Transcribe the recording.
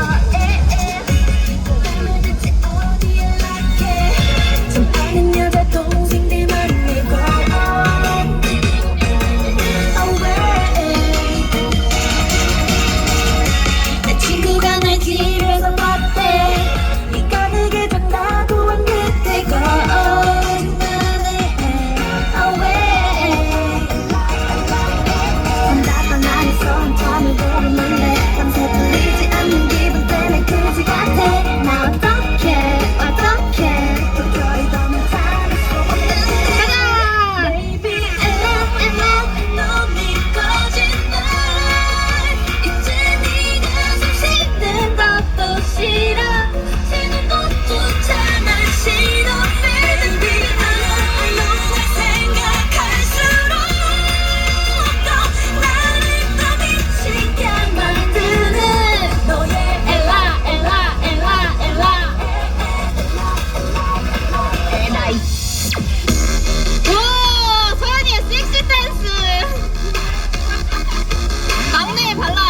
high. 이. 오, 소연이의 섹시 댄스. 막내의 발라.